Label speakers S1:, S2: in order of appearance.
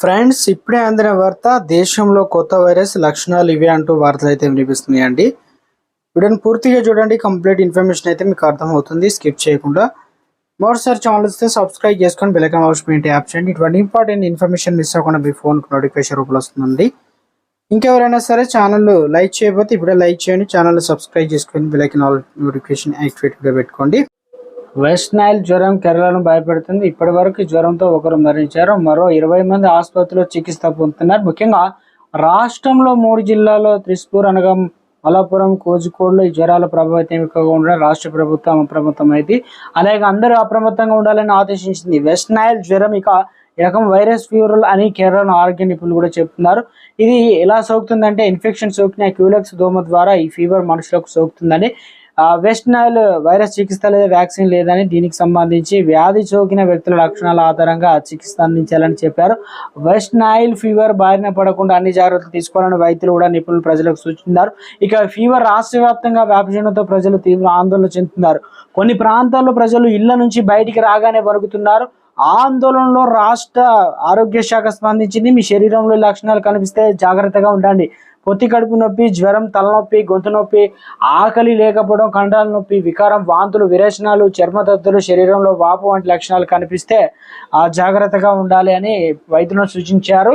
S1: Friends ఇప్పుడే అందిన వార్త దేశంలో కొత్త వైరస్ లక్షణాలు ఇవే అంటూ వార్తలు అయితే వినిపిస్తున్నాయండి వీడియోని పూర్తిగా చూడండి కంప్లీట్ ఇన్ఫర్మేషన్ అయితే మీకు అర్థమవుతుంది స్కిప్ చేయకుండా. మరోసారి ఛానల్ వస్తే సబ్స్క్రైబ్ చేసుకొని బెలకం అవసరం ఏంటి యాప్ చేయండి. ఇటువంటి ఇంపార్టెంట్ ఇన్ఫర్మేషన్ మిస్ అవ్వకుండా మీ ఫోన్కి నోటిఫికేషన్ రూపంలో వస్తుందండి. ఇంకెవరైనా సరే ఛానల్ లైక్ చేయకపోతే ఇప్పుడే లైక్ చేయండి ఛానల్ సబ్స్క్రైబ్ చేసుకొని బెలైకన్ నోటిఫికేషన్ యాక్టివేట్గా పెట్టుకోండి. వెస్ట్ నైల్ జ్వరం కేరళను భయపెడుతుంది. ఇప్పటి వరకు జ్వరంతో ఒకరు మరణించారు. మరో ఇరవై మంది ఆసుపత్రిలో చికిత్స పొందుతున్నారు. ముఖ్యంగా రాష్ట్రంలో మూడు జిల్లాల్లో త్రిస్పూర్ అనగా మలాపురం కోజికోడ్లో ఈ జ్వరాల ప్రభావితం ఎక్కువగా ఉండడం రాష్ట్ర ప్రభుత్వం అప్రమత్తం అయితే అలాగే అందరూ అప్రమత్తంగా ఉండాలని ఆదేశించింది. వెస్ట్ నైల్ జ్వరం ఇక ఈ రకం వైరస్ ఫీవర్ అని కేరళ ఆరోగ్య నిపుణులు కూడా చెప్తున్నారు. ఇది ఎలా సోకుతుందంటే ఇన్ఫెక్షన్ సోకిన క్యూలెక్స్ దోమ ద్వారా ఈ ఫీవర్ మనుషులకు సోకుతుందని వెస్ట్ నైల్ వైరస్ చికిత్స లేదా వ్యాక్సిన్ లేదని దీనికి సంబంధించి వ్యాధి సోకిన వ్యక్తుల లక్షణాల ఆధారంగా చికిత్స అందించాలని చెప్పారు. వెస్ట్ నైల్ ఫీవర్ బారిన పడకుండా అన్ని జాగ్రత్తలు తీసుకోవాలని వైద్యులు కూడా నిపుణులు ప్రజలకు సూచించారు. ఇక ఫీవర్ రాష్ట్ర వ్యాప్తంగా వ్యాపించడంతో ప్రజలు తీవ్ర ఆందోళన చెందుతున్నారు. కొన్ని ప్రాంతాల్లో ప్రజలు ఇళ్ళ నుంచి బయటికి రాగానే వణుకుతున్నారు. ఆందోళనలో రాష్ట్ర ఆరోగ్య శాఖ స్పందించింది. మీ శరీరంలో లక్షణాలు కనిపిస్తే జాగ్రత్తగా ఉండండి. పొత్తి కడుపు నొప్పి జ్వరం తలనొప్పి గొంతు నొప్పి ఆకలి లేకపోవడం కండాల నొప్పి వికారం వాంతులు విరేచనాలు చర్మదద్దులు శరీరంలో వాపు వంటి లక్షణాలు కనిపిస్తే జాగ్రత్తగా ఉండాలి అని వైద్యులు సూచించారు.